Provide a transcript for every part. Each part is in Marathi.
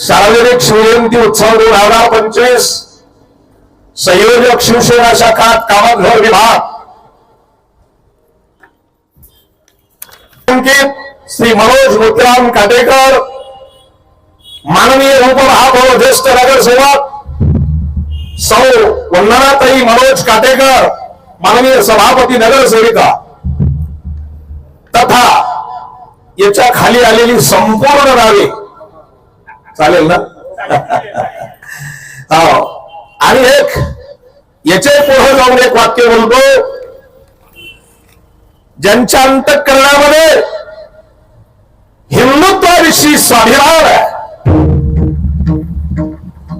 सार्वजनिक शिवजयंती उत्सव दोन हजार पंचवीस. संयोजक शिवसेना शाखा कामतघर विभाग. अंकित श्री मनोज मोतीराम काटेकर. माननीय उपमहापौर ज्येष्ठ नगरसेवक सौ वंदनाताई मनोज काटेकर माननीय सभापती नगरसेविका. तथा याच्या खाली आलेली संपूर्ण नावे चालेल ना? हो. आणि एक याचे पुढे जाऊन एक वाक्य बोलतो. ज्यांच्या अंतकरणामध्ये हिंदुत्वाविषयी स्वाभिमान आहे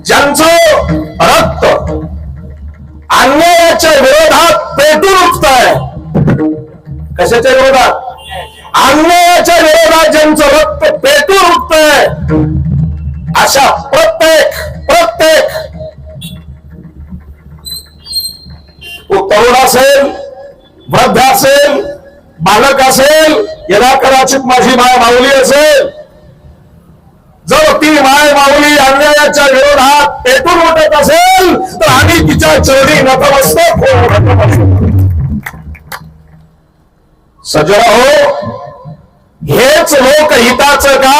ज्यांचं रक्त अन्यायाच्या विरोधात पेटून उठत आहे कशाच्या विरोधात? अन्यायाच्या विरोधात ज्यांचं रक्त पेटून अशा प्रत्येक प्रत्येक. तो तरुण असेल वृद्ध असेल बालक असेल याला कदाचित माझी माय माऊली असेल. जर ती माय माऊली अन्यायाच्या विरोधात पेटून उठत असेल तर आम्ही तिच्या चरणी नतमस्तक होऊ, सजरा हो हेच लोकहिताचं काम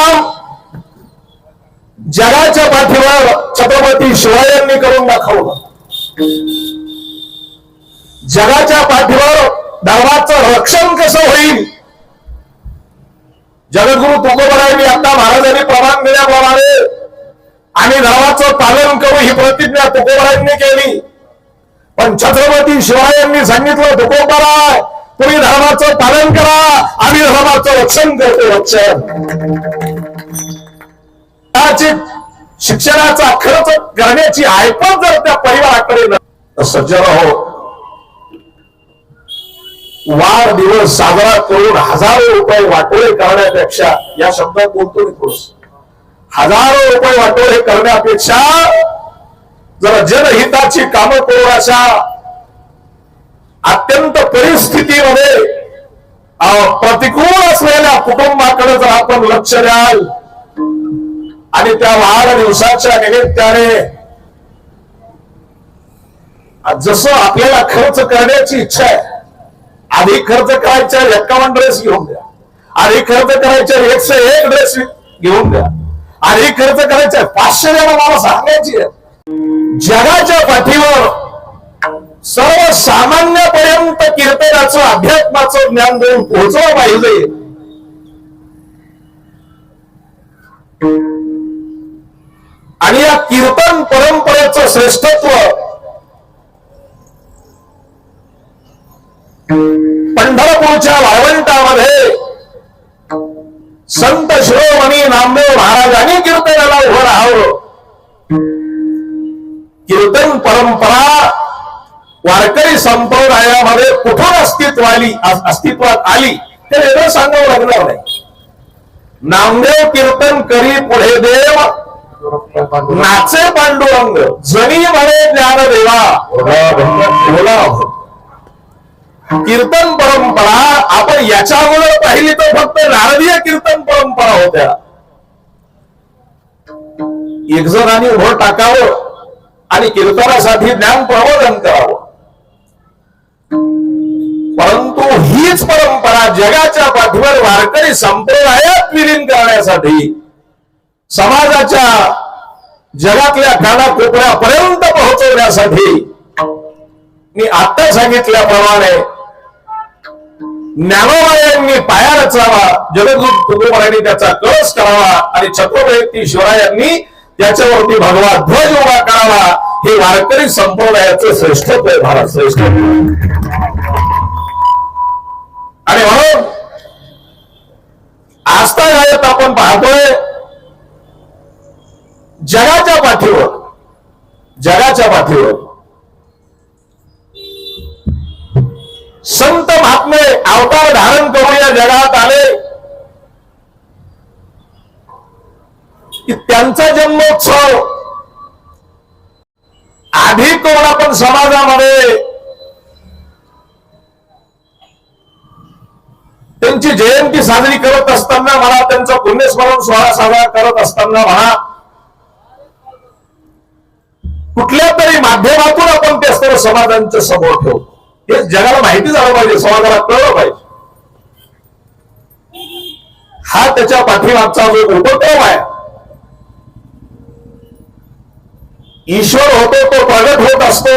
जगाच्या पाठीवर छत्रपती शिवायांनी करून दाखवलं. जगाच्या पाठीवर धर्माचं रक्षण कसं होईल? जगद्गुरु तुकोबरायांनी आता महाराजांनी प्रमाण दिल्याप्रमाणे आणि धर्माचं पालन करू ही प्रतिज्ञा तुकोबरायांनी केली. पण छत्रपती शिवायांनी सांगितलं तुकोबराय तुम्ही धर्माचं पालन करा आम्ही धर्माचं रक्षण करतो रक्षण कदाचित शिक्षणाचा खर्च करण्याची आयपण जर त्या परिवाराकडे तर सज्जन हो. वाढदिवस साजरा करून हजारो रुपये वाटोळे करण्यापेक्षा या शब्दात बोलतो मी थोडस हजारो रुपये वाटोळे करण्यापेक्षा जर जनहिताची कामं करून अशा अत्यंत परिस्थितीमध्ये प्रतिकूल असलेल्या कुटुंबाकडे जर आपण लक्ष द्याल आणि त्या वाढदिवसाच्या निमित्ताने जसं आपल्याला खर्च करण्याची इच्छा आहे आधी खर्च करायच्या एक्कावन्न ड्रेस घेऊन द्या. आधी खर्च करायच्या एकशे एक ड्रेस घेऊन द्या. आधी खर्च करायचा पाचशे जण मला सांगायची आहे जगाच्या पाठीवर सर्वसामान्यपर्यंत कीर्तनाचं अध्यात्माचं ज्ञान देऊन पोहोचवलं पाहिजे. आणि या कीर्तन परंपरेचं श्रेष्ठत्व पंढरपूरच्या वाळवंटामध्ये संत शिरोमणी नामदेव महाराजांनी कीर्तनाला उभं राहावं. कीर्तन परंपरा वारकरी संप्रदायामध्ये कुठून अस्तित्व आली अस्तित्वात आली ते वेगळं सांगावं लागणार नाही. नामदेव कीर्तन करी पुढे देव नाचे पांडुरंग जनी भरे ज्ञानदेवा बोला. कीर्तन परंपरा आपण याच्यामुळे पाहिली तर फक्त नारदीय कीर्तन परंपरा होत्या. एक जणांनी उभं टाकावं आणि कीर्तनासाठी ज्ञान प्रबोधन करावं. परंतु हीच परंपरा जगाच्या पाठीवर वारकरी संप्रदायात विलीन करण्यासाठी समाजाच्या जगातल्या कानाकोपऱ्यापर्यंत पोहोचवण्यासाठी मी आता सांगितल्याप्रमाणे ज्ञानोबायांनी पाया रचावा जगद्गुरु तुकोबारायांनी त्याचा कळस करावा आणि छत्रपती शिवरायांनी त्याच्यावरती भगवा ध्वज उभा करावा हे वारकरी संप्रदायाचं श्रेष्ठत्व आहे भारत श्रेष्ठ. आणि म्हणून आस्था गायत आपण पाहतोय जगाच्या पाठीवर जगाच्या पाठीवर. संत महात्मे अवतार धारण करून या जगात आले. की त्यांचा जन्मोत्सव. आधी करून आपण समाजामध्ये? त्यांची जयंती साजरी करत असताना म्हणा त्यांचं पुण्यस्मरण सोहळा साजरा करत असताना म्हणा समाजांच्या समोर ठेवतो. हे जगाला माहिती झालं पाहिजे समाजाला कळलं पाहिजे. हा त्याच्या पाठीमागचा जो उपक्रम आहे ईश्वर होतो तो प्रगट होत असतो.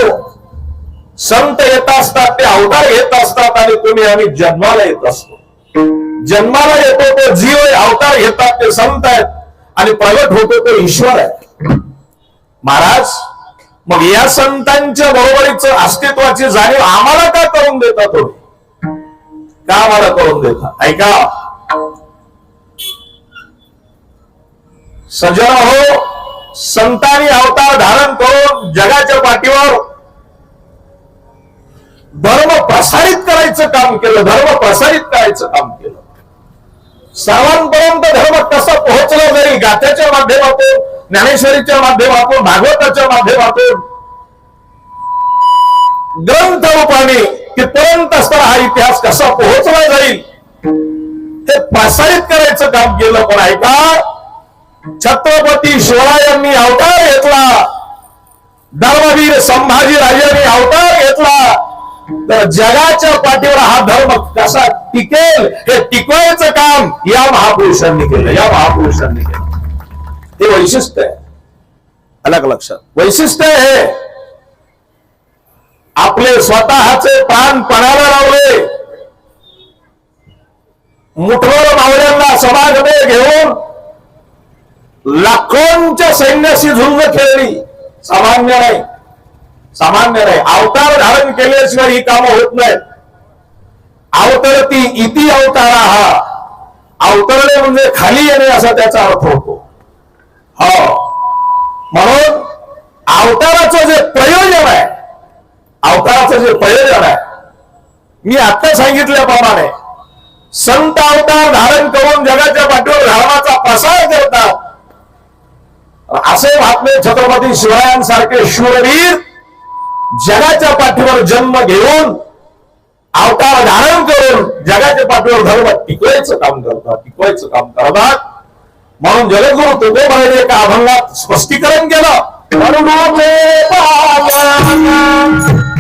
संत येत असतात ते अवतार घेत असतात आणि तुम्ही आम्ही जन्माला येत असतो. जन्माला येतो तो जीव अवतार घेतात ते संत आहेत आणि प्रगट होतो तो ईश्वर आहे. महाराज मग या संतांच्या बरोबरीचं अस्तित्वाची जाणीव आम्हाला का करून देता तुम्ही? का आम्हाला करून देता? ऐका. सजन हो संतांनी अवतार धारण करून जगाच्या पाठीवर धर्म प्रसारित करायचं काम केलं धर्म प्रसारित करायचं काम केलं. सर्वांपर्यंत धर्म कसा पोहोचला जाईल गाथ्याच्या माध्यमातून ज्ञानेश्वरीच्या माध्यमातून भागवताच्या माध्यमातून. ग्रंथ रूपाने तिथपर्यंत असताना हा इतिहास कसा पोहोचला जाईल ते प्रसारित करायचं काम केलं पण ऐका छत्रपती शिवरायांनी अवतार घेतला. धर्मवीर संभाजी राजांनी अवतार घेतला. तर जगाच्या पाठीवर हा धर्म कसा टिकेल हे टिकवायचं काम या महापुरुषांनी केलं या महापुरुषांनी केलं. हे वैशिष्ट्य आहे. अलग लक्षात. वैशिष्ट्य हे आपले स्वतःचे प्राण पणाला लावले. मुठभर मावळ्यांना समाजमध्ये घेऊन लाखोंच्या सैन्याशी झुंज खेळली. सामान्य नाही. सामान्य नाही. अवतार धारण केल्याशिवाय ही कामं होत नाहीत. अवतरती इति अवतारा. हा अवतरणे म्हणजे खाली येणे असा त्याचा अर्थ होतो. हो. म्हणून अवताराचं जे प्रयोजन आहे अवताराचं जे प्रयोजन आहे मी आता सांगितल्याप्रमाणे संत अवतार धारण करून जगाच्या पाठीवर धर्माचा प्रसार करतात. असे महात्मे छत्रपती शिवरायांसारखे शूरवीर जगाच्या पाठीवर जन्म घेऊन अवतार धारण करून जगाच्या पाठीवर धर्म टिकवायचं काम करतात टिकवायचं काम करतात. म्हणून जगद्गुरु तुकोबाईने एका अभंगात स्पष्टीकरण केलं. म्हणून